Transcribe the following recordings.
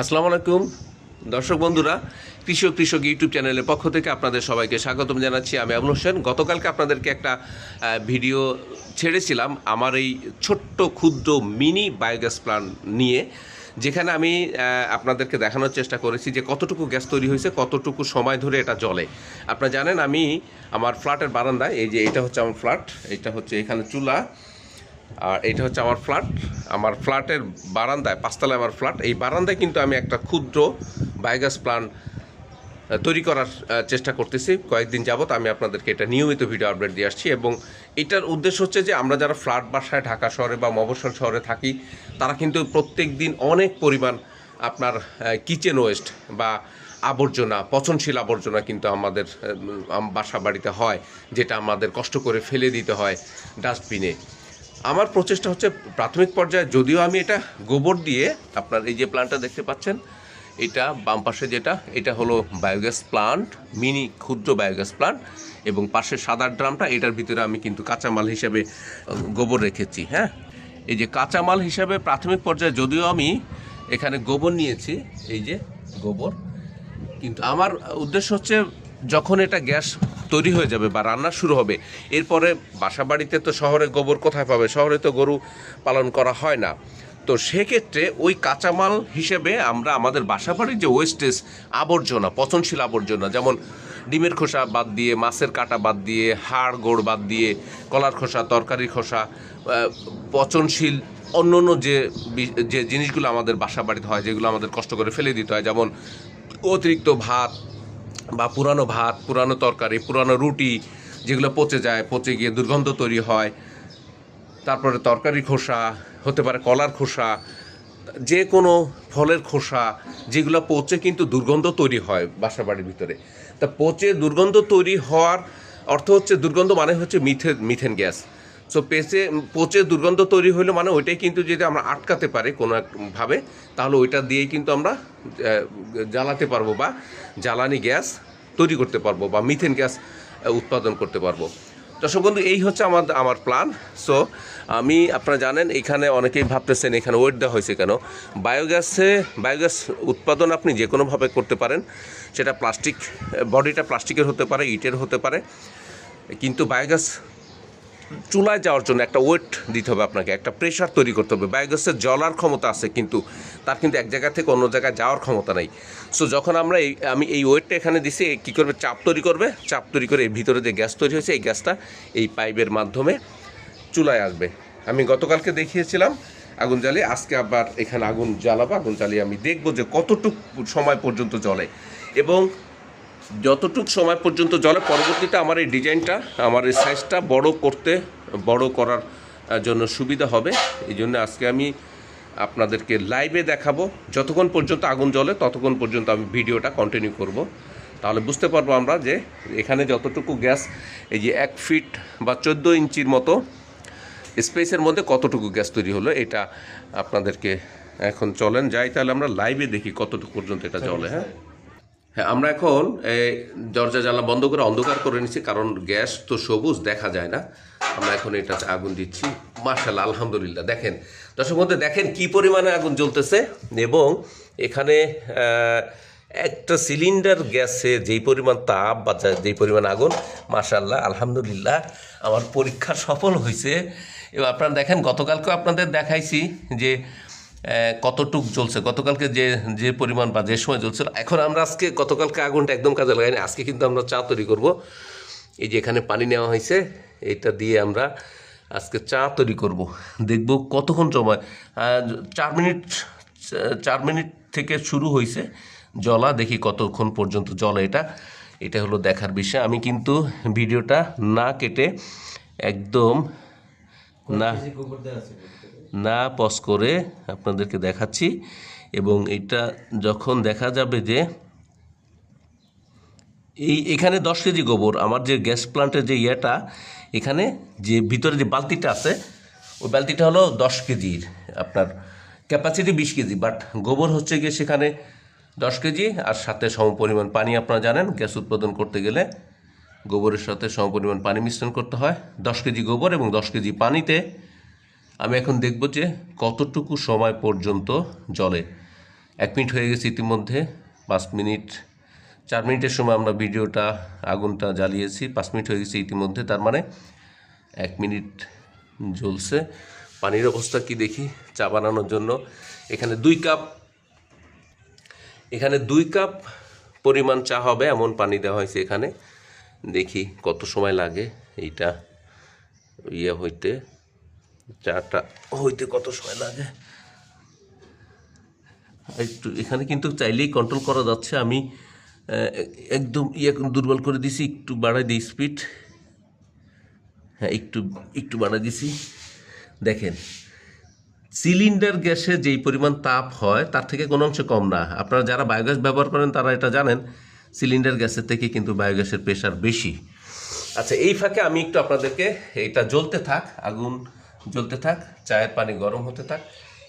আসসালামু আলাইকুম। দর্শক বন্ধুরা, কৃষক কৃষক ইউটিউব চ্যানেলের পক্ষ থেকে আপনাদের সবাইকে স্বাগতম জানাচ্ছি। আমি আবুল হোসেন। গতকালকে আপনাদেরকে একটা ভিডিও ছেড়েছিলাম আমার এই ছোট্ট, ক্ষুদ্র, মিনি বায়োগ্যাস প্ল্যান্ট নিয়ে, যেখানে আমি আপনাদেরকে দেখানোর চেষ্টা করেছি যে কতটুকু গ্যাস তৈরি হয়েছে, কতটুকু সময় ধরে এটা জ্বলে। আপনারা জানেন, আমি আমার ফ্ল্যাটের বারান্দায়, এই যে এটা হচ্ছে আমার ফ্ল্যাট এটা হচ্ছে এখানে চুলা। আর এটা হচ্ছে আমার ফ্ল্যাট আমার ফ্ল্যাটের বারান্দায়, পাঁচতলায় আমার ফ্ল্যাট এই বারান্দায় কিন্তু আমি একটা ক্ষুদ্র বায়োগ্যাস প্ল্যান্ট তৈরি করার চেষ্টা করতেছি। কয়েকদিন যাবত আমি আপনাদেরকে এটা নিয়মিত ভিডিও আপডেট দিয়ে আসছি এবং এটার উদ্দেশ্য হচ্ছে যে আমরা যারা ফ্ল্যাট বাসায়, ঢাকা শহরে বা মফস্বল শহরে থাকি, তারা কিন্তু প্রত্যেক দিন অনেক পরিমাণ আপনার কিচেন ওয়েস্ট বা আবর্জনা, পচনশীল আবর্জনা কিন্তু আমাদের বাসা বাড়িতে হয়, যেটা আমাদের কষ্ট করে ফেলে দিতে হয় ডাস্টবিনে আমার প্রচেষ্টা হচ্ছে প্রাথমিক পর্যায়ে, যদিও আমি এটা গোবর দিয়ে আপনার এই যে প্লান্টটা দেখতে পাচ্ছেন, এটা বাম পাশে যেটা, এটা হলো বায়োগ্যাস প্লান্ট মিনি ক্ষুদ্র বায়োগ্যাস প্লান্ট এবং পাশে সাদার ড্রামটা, এটার ভিতরে আমি কিন্তু কাঁচামাল হিসাবে গোবর রেখেছি হ্যাঁ? এই যে কাঁচামাল হিসাবে প্রাথমিক পর্যায়ে, যদিও আমি এখানে গোবর নিয়েছি, এই যে গোবর, কিন্তু আমার উদ্দেশ্য হচ্ছে যখন এটা গ্যাস তৈরি হয়ে যাবে বা রান্না শুরু হবে। এরপরে বাসা বাড়িতে তো শহরে গোবর কোথায় পাবে? শহরে তো গরু পালন করা হয় না। তো সেক্ষেত্রে ওই কাঁচামাল হিসেবে আমরা আমাদের বাসা বাড়ির যে ওয়েস্টেজ আবর্জনা, পচনশীল আবর্জনা, যেমন ডিমের খোসা বাদ দিয়ে, মাছের কাটা বাদ দিয়ে, হাড় গোড় বাদ দিয়ে, কলার খোসা, তরকারির খোসা পচনশীল অন্য অন্য যে যে জিনিসগুলো আমাদের বাসা বাড়িতে হয়, যেগুলো আমাদের কষ্ট করে ফেলে দিতে হয়, যেমন অতিরিক্ত ভাত বা পুরানো ভাত, পুরানো তরকারি, পুরানো রুটি যেগুলো পচে যায়, পচে গিয়ে দুর্গন্ধ তৈরি হয়। তারপরে তরকারি খোসা, হতে পারে কলার খোসা, যে কোনো ফলের খোসা যেগুলো পচে কিন্তু দুর্গন্ধ তৈরি হয় বাসা বাড়ির ভিতরে। তা পচে দুর্গন্ধ তৈরি হওয়ার অর্থ হচ্ছে, দুর্গন্ধ মানে হচ্ছে মিথেন মিথেন গ্যাস। সো পেঁচে পচে দুর্গন্ধ তৈরি হলে মানে ওইটাই কিন্তু যদি আমরা আটকাতে পারি কোনো একভাবে তাহলে ওইটা দিয়েই কিন্তু আমরা জ্বালাতে পারব বা জ্বালানি গ্যাস তৈরি করতে পারব বা মিথেন গ্যাস উৎপাদন করতে পারব। দর্শক বন্ধু, এই হচ্ছে আমার আমার প্ল্যান। সো আমি, আপনারা জানেন, এখানে অনেকেই ভাবতেছেন এখানে ওয়েট দেওয়া হয়েছে কেন? বায়োগ্যাসে, বায়োগ্যাস উৎপাদন আপনি যে কোনোভাবে করতে পারেন। সেটা প্লাস্টিক বডিটা প্লাস্টিকের হতে পারে, ইটের হতে পারে। কিন্তু বায়োগ্যাস চুলায় যাওয়ার জন্য একটা ওয়েট দিতে হবে আপনাকে, একটা প্রেশার তৈরি করতে হবে। বায়োগ্যাসের জ্বলার ক্ষমতা আছে কিন্তু, তার কিন্তু এক জায়গা থেকে অন্য জায়গায় যাওয়ার ক্ষমতা নাই। সো যখন আমরা এই, আমি এই ওয়েটটা এখানে দিছি কী করবে? চাপ তৈরি করবে। চাপ তৈরি করে ভিতরে যে গ্যাস তৈরি হয়েছে, এই গ্যাসটা এই পাইপের মাধ্যমে চুলায় আসবে। আমি গতকালকে দেখিয়েছিলাম আগুন জ্বালিয়ে, আজকে আবার এখানে আগুন জ্বালাবো, আগুন জ্বালিয়ে আমি দেখব যে কতটুক সময় পর্যন্ত জ্বলে। এবং যতটুক সময় পর্যন্ত জলে পরবর্তীতে আমার এই ডিজাইনটা আমার এই সাইজটা বড় করতে বড় করার জন্য সুবিধা হবে। এই জন্য আজকে আমি আপনাদেরকে লাইভে দেখাবো। যতক্ষণ পর্যন্ত আগুন জ্বলে ততক্ষণ পর্যন্ত আমি ভিডিওটা কন্টিনিউ করব। তাহলে বুঝতে পারব আমরা যে এখানে যতটুকু গ্যাস এই যে এক ফিট বা চোদ্দ ইঞ্চির মতো স্পেসের মধ্যে কতটুকু গ্যাস তৈরি হলো এটা আপনাদেরকে এখন চলেন যাই তাহলে আমরা লাইভে দেখি কতটুকু পর্যন্ত এটা জ্বলে হ্যাঁ? হ্যাঁ আমরা এখন দরজা জানলা বন্ধ করে অন্ধকার করে নিচ্ছি, কারণ গ্যাস তো সবুজ, দেখা যায় না। আমরা এখন এটা আগুন দিচ্ছি। মার্শাল আলহামদুলিল্লাহ। দেখেন, দর্শক মধ্যে দেখেন কি পরিমাণে আগুন জ্বলতেছে। এবং এখানে একটা সিলিন্ডার গ্যাসে যেই পরিমাণ তাপ বা যেই পরিমাণ আগুন মার্শাল্লাহ আলহামদুলিল্লাহ, আমার পরীক্ষা সফল হয়েছে এবার আপনারা দেখেন, গতকালকেও আপনাদের দেখাইছি যে কতটুক জ্বলছে? গতকালকে যে যে পরিমাণ বা যে সময় জ্বলছিল, এখন আমরা আজকে, গতকালকে আগুনটা একদম কাজে লাগাইনি আজকে কিন্তু আমরা চা তৈরি করব। এই যে এখানে পানি নেওয়া হয়েছে এটা দিয়ে আমরা আজকে চা তৈরি করব। দেখব কতক্ষণ সময়। চার মিনিট চার মিনিট থেকে শুরু হয়েছে জলা দেখি কতক্ষণ পর্যন্ত জলে এটা। এটা হলো দেখার বিষয়। আমি কিন্তু ভিডিওটা না কেটে একদম না। না পজ করে আপনাদেরকে দেখাচ্ছি। এবং এটা যখন দেখা যাবে যে এই এখানে দশ কেজি গোবর আমার যে গ্যাস প্লান্টের যে ইয়েটা এখানে যে ভিতরে যে বালতিটা আছে ওই বালতিটা হলো দশ কেজির আপনার ক্যাপাসিটি বিশ কেজি। বাট গোবর হচ্ছে গিয়ে সেখানে দশ কেজি আর সাথে সম পরিমাণ পানি আপনারা জানেন গ্যাস উৎপাদন করতে গেলে গোবরের সাথে সম পরিমাণ পানি মিশ্রণ করতে হয়। দশ কেজি গোবর এবং দশ কেজি পানিতে আমি এখন দেখব যে কতটুকু সময় পর্যন্ত জলে। এক মিনিট হয়ে গেছে ইতিমধ্যে, পাঁচ মিনিট, চার মিনিটের সময় আমরা ভিডিওটা, আগুনটা জ্বালিয়েছি, পাঁচ মিনিট হয়ে গেছে ইতিমধ্যে, তার মানে এক মিনিট জ্বলছে। পানির অবস্থা কি দেখি? চা বানানোর জন্য এখানে দুই কাপ, এখানে দুই কাপ পরিমাণ চা হবে, এমন পানি দেওয়া হয়েছে এখানে। দেখি কত সময় লাগে এইটা ইয়ে হইতে চাটা হইতে কত সময় লাগে। একটু এখানে কিন্তু চাইলেই কন্ট্রোল করা যাচ্ছে। আমি একদম ইয়ে দুর্বল করে দিছি, একটু বাড়াই দিই স্পিড হ্যাঁ একটু একটু বাড়াই দিছি। দেখেন সিলিন্ডার গ্যাসে যেই পরিমাণ তাপ হয়, তার থেকে কোনো অংশে কম না। আপনারা যারা বায়োগ্যাস ব্যবহার করেন, তারা এটা জানেন। সিলিন্ডার গ্যাসের থেকে কিন্তু বায়োগ্যাসের প্রেশার বেশি। আচ্ছা এই ফাঁকে আমি একটু আপনাদেরকে এটা জ্বলতে থাক, আগুন জ্বলতে থাক, চায়ের পানি গরম হতে থাক।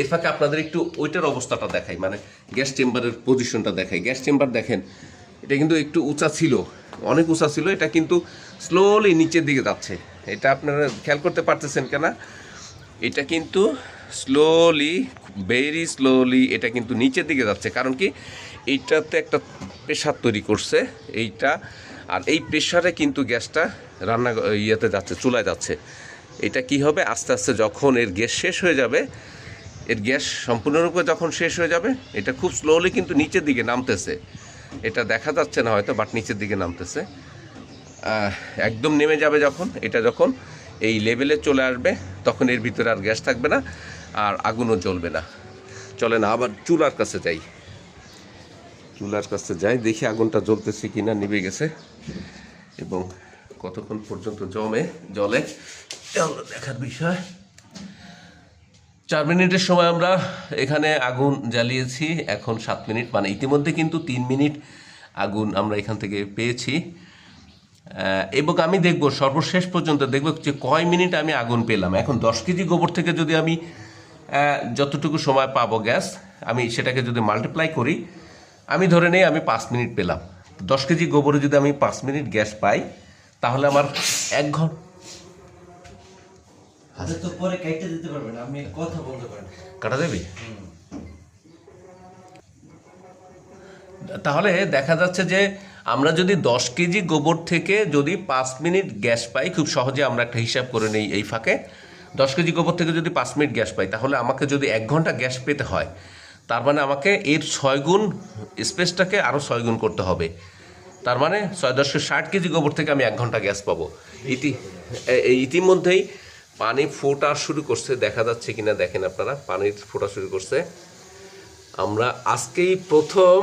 এর ফাঁকে আপনাদের একটু ওইটার অবস্থাটা দেখাই মানে গ্যাস চেম্বারের পজিশনটা দেখাই। গ্যাস চেম্বার দেখেন, এটা কিন্তু একটু উঁচা ছিল, অনেক উঁচা ছিল, এটা কিন্তু স্লোলি নিচের দিকে যাচ্ছে। এটা আপনারা খেয়াল করতে পারতেছেন কেনা এটা কিন্তু স্লোলি ভেরি স্লোলি এটা কিন্তু নিচের দিকে যাচ্ছে। কারণ কি? এইটাতে একটা প্রেশার তৈরি করছে, এইটা। আর এই প্রেশারে কিন্তু গ্যাসটা রান্না ইয়েতে যাচ্ছে, চুলায় যাচ্ছে। এটা কি হবে? আস্তে আস্তে যখন এর গ্যাস শেষ হয়ে যাবে, এর গ্যাস সম্পূর্ণরূপে যখন শেষ হয়ে যাবে, এটা খুব স্লোলি কিন্তু নিচের দিকে নামতেছে। এটা দেখা যাচ্ছে না হয়তো বাট নিচের দিকে নামতেছে। একদম নেমে যাবে যখন, এটা যখন এই লেভেলে চলে আসবে, তখন এর ভিতরে আর গ্যাস থাকবে না, আর আগুনও জ্বলবে না। চলে না আবার চুলার কাছে যাই। চুলার কাছে যাই, দেখি আগুনটা জ্বলতেছে কিনা, নিভে গেছে। এবং কতক্ষণ পর্যন্ত জমে জলে দেখার বিষয়। চার মিনিটের সময় আমরা এখানে আগুন জ্বালিয়েছি, এখন সাত মিনিট মানে ইতিমধ্যে কিন্তু তিন মিনিট আগুন আমরা এখান থেকে পেয়েছি। এবং আমি দেখব, সর্বশেষ পর্যন্ত দেখব যে কয় মিনিট আমি আগুন পেলাম। এখন দশ কেজি গোবর থেকে যদি আমি যতটুকু সময় পাবো গ্যাস, আমি সেটাকে যদি মাল্টিপ্লাই করি আমি ধরে নেই আমি পাঁচ মিনিট পেলাম। দশ কেজি গোবরে যদি আমি পাঁচ মিনিট গ্যাস পাই তাহলে আমার এক ঘণ্টা তো পরে কাইটে দিতে পারবেন আপনি কথা বলতে কাটা তাহলে দেখা যাচ্ছে যে আমরা যদি দশ কেজি গোবর থেকে যদি পাঁচ মিনিট গ্যাস পাই খুব সহজে আমরা একটা হিসাব করে নেই এই ফাঁকে। দশ কেজি গোবর থেকে যদি পাঁচ মিনিট গ্যাস পাই তাহলে আমাকে যদি এক ঘণ্টা গ্যাস পেতে হয় তার মানে আমাকে এর ছয় গুণ স্পেসটাকে আরও ছয় গুণ করতে হবে। তার মানে ছয় দশশো ষাট কেজি গোবর থেকে আমি এক ঘণ্টা গ্যাস পাবো। ইতি ইতিমধ্যেই পানি ফোটা শুরু করছে, দেখা যাচ্ছে কিনা দেখেন আপনারা, পানির ফোটা শুরু করছে। আমরা আজকেই প্রথম,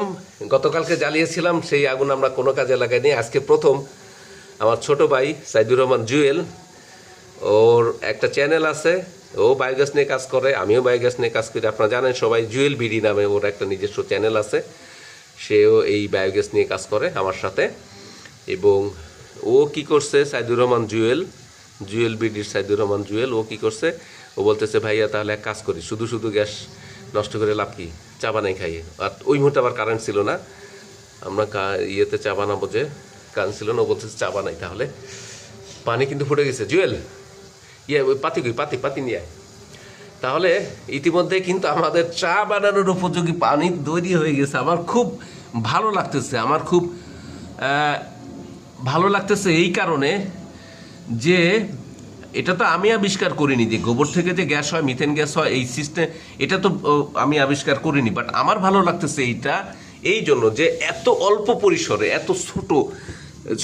গতকালকে জ্বালিয়েছিলাম, সেই আগুন আমরা কোনো কাজে লাগাইনি। আজকে প্রথম আমার ছোট ভাই সাইদুর রহমান জুয়েল, ওর একটা চ্যানেল আছে ও বায়োগ্যাস নিয়ে কাজ করে, আমিও বায়োগ্যাস নিয়ে কাজ করি। আপনারা জানেন সবাই জুয়েল বিডি নামে ওর একটা নিজস্ব চ্যানেল আছে। সেও এই বায়োগ্যাস নিয়ে কাজ করে আমার সাথে। এবং ও কি করছে, সাইদুর রহমান জুয়েল জুয়েল বিডির সাইদুর রহমান জুয়েল, ও কি করছে? ও বলতেছে, ভাইয়া, তাহলে এক কাজ করি, শুধু শুধু গ্যাস নষ্ট করে লাভ কি? চা বানাই খাইয়ে আর ওই মুহূর্তে আবার কারেন্ট ছিল না। আমরা ইয়েতে চা বানাবো যে কারেন্ট ছিল না, ও বলতেছে, চা বানাই তাহলে। পানি কিন্তু ফুটে গেছে। জুয়েল? ইয়ে ওই পাতি কই, পাতি পাতি নিয়ে। তাহলে ইতিমধ্যে কিন্তু আমাদের চা বানানোর উপযোগী পানি তৈরি হয়ে গেছে আমার খুব ভালো লাগতেছে, আমার খুব ভালো লাগতেছে এই কারণে যে এটা তো আমি আবিষ্কার করিনি যে গোবর থেকে যে গ্যাস হয়, মিথেন গ্যাস হয়, এই সিস্টেম এটা তো আমি আবিষ্কার করিনি বাট আমার ভালো লাগতেছে এইটা, এই জন্য যে এত অল্প পরিসরে, এত ছোট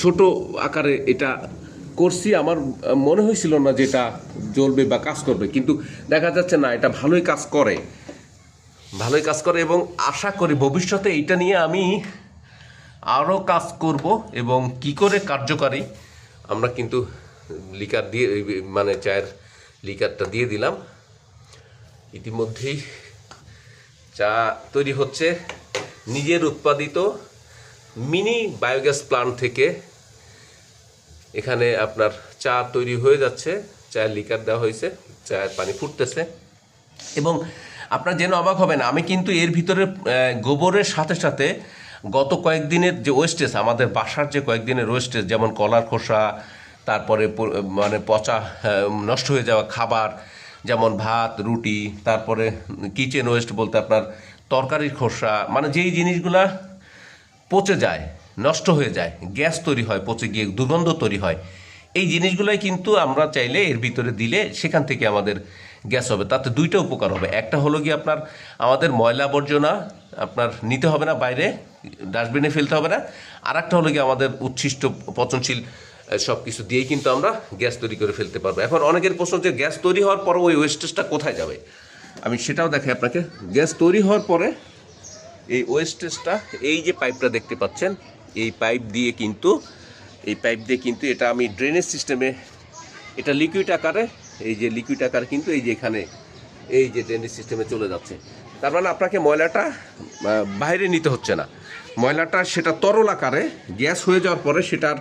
ছোট আকারে এটা করছি, আমার মনে হয়েছিল না যে এটা জ্বলবে বা কাজ করবে, কিন্তু দেখা যাচ্ছে না, এটা ভালোই কাজ করে। ভালোই কাজ করে এবং আশা করি ভবিষ্যতে এইটা নিয়ে আমি আরও কাজ করব এবং কি করে কার্যকারী, আমরা কিন্তু লিকার দিয়ে মানে চায়ের লিকারটা দিয়ে দিলাম। ইতিমধ্যেই চা তৈরি হচ্ছে। নিজের উৎপাদিত মিনি বায়োগ্যাস প্লান্ট থেকে এখানে আপনার চা তৈরি হয়ে যাচ্ছে, চায়ের লিকার দেওয়া হয়েছে, চায়ের পানি ফুটতেছে। এবং আপনার যেন অবাক হবেন, আমি কিন্তু এর ভিতরে গোবরের সাথে সাথে গত কয়েকদিনের যে ওয়েস্টেজ আমাদের বাসার যে কয়েকদিনের ওয়েস্টেজ যেমন কলার খোসা, তারপরে মানে পচা নষ্ট হয়ে যাওয়া খাবার, যেমন ভাত, রুটি, তারপরে কিচেন ওয়েস্ট বলতে আপনার তরকারির খোসা মানে যেই জিনিসগুলা পচে যায় নষ্ট হয়ে যায়, গ্যাস তৈরি হয়, পচে গিয়ে দুর্গন্ধ তৈরি হয়। এই জিনিসগুলোই কিন্তু আমরা চাইলে এর ভিতরে দিলে সেখান থেকে আমাদের গ্যাস হবে। তাতে দুইটা উপকার হবে। একটা হলো কি আপনার, আমাদের ময়লা আবর্জনা আপনার নিতে হবে না বাইরে, ডাস্টবিনে ফেলতে হবে না। আর একটা হলো কি আমাদের উচ্ছিষ্ট পচনশীল সব কিছু দিয়েই কিন্তু আমরা গ্যাস তৈরি করে ফেলতে পারব। এখন অনেকের প্রশ্ন যে গ্যাস তৈরি হওয়ার পর ওই ওয়েস্টেজটা কোথায় যাবে? আমি সেটাও দেখাই আপনাকে। গ্যাস তৈরি হওয়ার পরে এই ওয়েস্টেজটা, এই যে পাইপটা দেখতে পাচ্ছেন এই পাইপ দিয়ে কিন্তু, এই পাইপ দিয়ে কিন্তু এটা আমি ড্রেনেজ সিস্টেমে এটা লিকুইড আকারে, এই যে লিকুইড আকার কিন্তু এই যে এখানে, এই যে ড্রেনেজ সিস্টেমে চলে যাচ্ছে। তার মানে আপনাকে ময়লাটা বাইরে নিতে হচ্ছে না। ময়লাটা সেটা তরল আকারে, গ্যাস হয়ে যাওয়ার পরে সেটার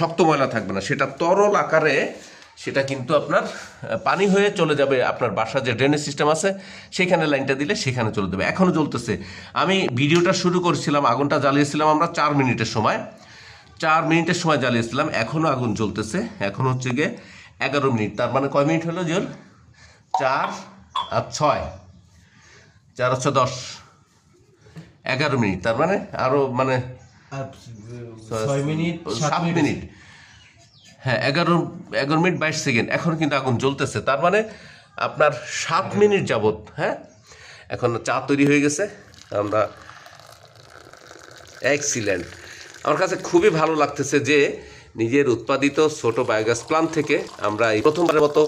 শক্ত ময়লা থাকবে না। সেটা তরল আকারে সেটা কিন্তু আপনার পানি হয়ে চলে যাবে আপনার বাসার যে ড্রেনেজ সিস্টেম আছে সেখানে লাইনটা দিলে সেখানে চলে যাবে। এখনও জ্বলতেছে। আমি ভিডিওটা শুরু করেছিলাম আগুনটা জ্বালিয়েছিলাম আমরা চার মিনিটের সময়। চার মিনিটের সময় জ্বালিয়েছিলাম এখনও আগুন জ্বলতেছে। এখন হচ্ছে গিয়ে এগারো মিনিট। তার মানে কয় মিনিট হলো জোর চার আর ছয়। চার হচ্ছে দশ। এগারো মিনিট। তার মানে আরও মানে ছয় মিনিট সাত মিনিট। হ্যাঁ এগারো এগারো মিনিট বাইশ সেকেন্ড। এখন কিন্তু আগুন জ্বলতেছে। তার মানে আপনার সাত মিনিট যাবত হ্যাঁ? এখন চা তৈরি হয়ে গেছে। আমরা এক্সিলেন্ট। আমার কাছে খুবই ভালো লাগতেছে যে নিজের উৎপাদিত ছোট বায়োগ্যাস প্লান্ট থেকে আমরা এই প্রথমবারের মতো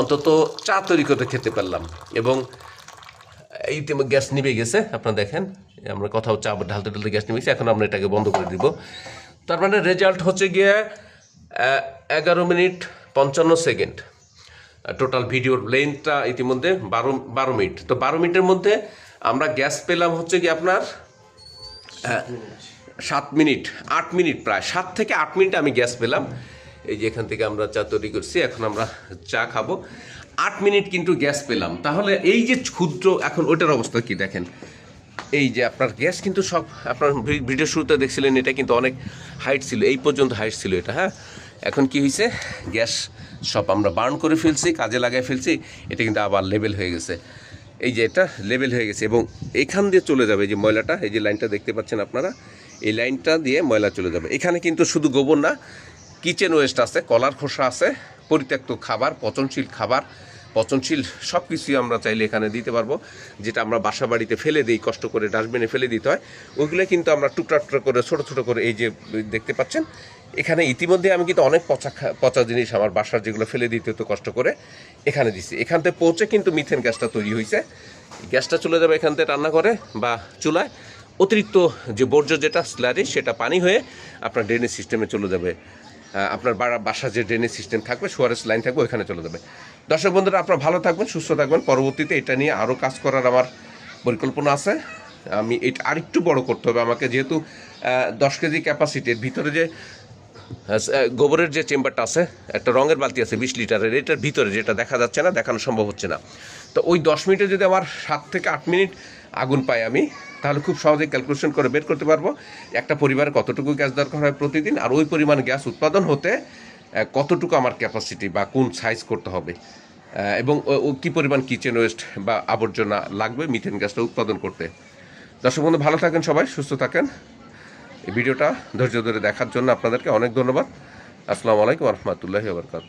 অন্তত চা তৈরি করে খেতে পারলাম। এবং এই গ্যাস নিভে গেছে। আপনারা দেখেন, আমরা কোথাও চা ঢালতে ঢালতে গ্যাস নিভে গেছে। এখন আমরা এটাকে বন্ধ করে দিব। তার মানে রেজাল্ট হচ্ছে গিয়ে এগারো মিনিট পঞ্চান্ন সেকেন্ড। টোটাল ভিডিওর লেন্থটা ইতিমধ্যে বারো বারো মিনিট। তো বারো মিনিটের মধ্যে আমরা গ্যাস পেলাম হচ্ছে কি আপনার সাত মিনিট, আট মিনিট প্রায়। সাত থেকে আট মিনিট আমি গ্যাস পেলাম। এই যে এখান থেকে আমরা চা তৈরি করছি, এখন আমরা চা খাব। আট মিনিট কিন্তু গ্যাস পেলাম। তাহলে এই যে ক্ষুদ্র, এখন ওইটার অবস্থা কি দেখেন? এই যে আপনার গ্যাস কিন্তু সব, আপনার ভিডিও শুরুতে দেখছিলেন, এটা কিন্তু অনেক হাইট ছিল। এই পর্যন্ত হাইট ছিল এটা হ্যাঁ? এখন কি হয়েছে গ্যাস সব আমরা বার্ন করে ফেলছি, কাজে লাগাই ফেলছি, এটা কিন্তু আবার লেভেল হয়ে গেছে। এই যে এটা লেভেল হয়ে গেছে এবং এখান দিয়ে চলে যাবে যে ময়লাটা, এই যে লাইনটা দেখতে পাচ্ছেন আপনারা, এই লাইনটা দিয়ে ময়লা চলে যাবে। এখানে কিন্তু শুধু গোবর না কিচেন ওয়েস্ট আছে, কলার খোসা আছে, পরিত্যক্ত খাবার, পচনশীল খাবার, পচনশীল সব কিছুই আমরা চাইলে এখানে দিতে পারব, যেটা আমরা বাসা বাড়িতে ফেলে দিই, কষ্ট করে ডাস্টবিনে ফেলে দিতে হয়। ওইগুলো কিন্তু আমরা টুকরা টুকরা করে, ছোটো ছোটো করে এই যে দেখতে পাচ্ছেন এখানে ইতিমধ্যে আমি কিন্তু অনেক পচা পচা জিনিস আমার বাসার যেগুলো ফেলে দিতে হতো কষ্ট করে এখানে দিছি। এখান থেকে পৌঁছে কিন্তু মিথেন গ্যাসটা তৈরি হয়েছে গ্যাসটা চলে যাবে এখান থেকে রান্না করে বা চুলায়। অতিরিক্ত যে বর্জ্য যেটা স্ল্যারি সেটা পানি হয়ে আপনার ড্রেনেজ সিস্টেমে চলে যাবে। আপনার বাড়া- বাসার যে ড্রেনেজ সিস্টেম থাকবে সোয়ারেস লাইন থাকবে, ওইখানে চলে যাবে। দর্শক বন্ধুরা, আপনারা ভালো থাকবেন, সুস্থ থাকবেন। পরবর্তীতে এটা নিয়ে আরও কাজ করার আমার পরিকল্পনা আছে। আমি এটা আরেকটু বড় করতে হবে। আমাকে যেহেতু দশ কেজি ক্যাপাসিটির ভিতরে যে গোবরের যে চেম্বারটা আছে, একটা রঙের বালতি আছে, বিশ লিটারের, এটার ভিতরে যেটা দেখা যাচ্ছে না, দেখানো সম্ভব হচ্ছে না। তো ওই দশ মিনিটে যদি আমার সাত থেকে আট মিনিট আগুন পাই আমি, তাহলে খুব সহজেই ক্যালকুলেশন করে বের করতে পারব একটা পরিবারে কতটুকু গ্যাস দরকার হয় প্রতিদিন আর ওই পরিমাণ গ্যাস উৎপাদন হতে কতটুকু আমার ক্যাপাসিটি বা কোন সাইজ করতে হবে এবং কী পরিমাণ কিচেন ওয়েস্ট বা আবর্জনা লাগবে মিথেন গ্যাসটা উৎপাদন করতে। দর্শক বন্ধু, ভালো থাকেন সবাই, সুস্থ থাকেন। এই ভিডিওটা ধৈর্য ধরে দেখার জন্য আপনাদেরকে অনেক ধন্যবাদ। আসসালামু আলাইকুম রহমতুল্লাহি আবরকাত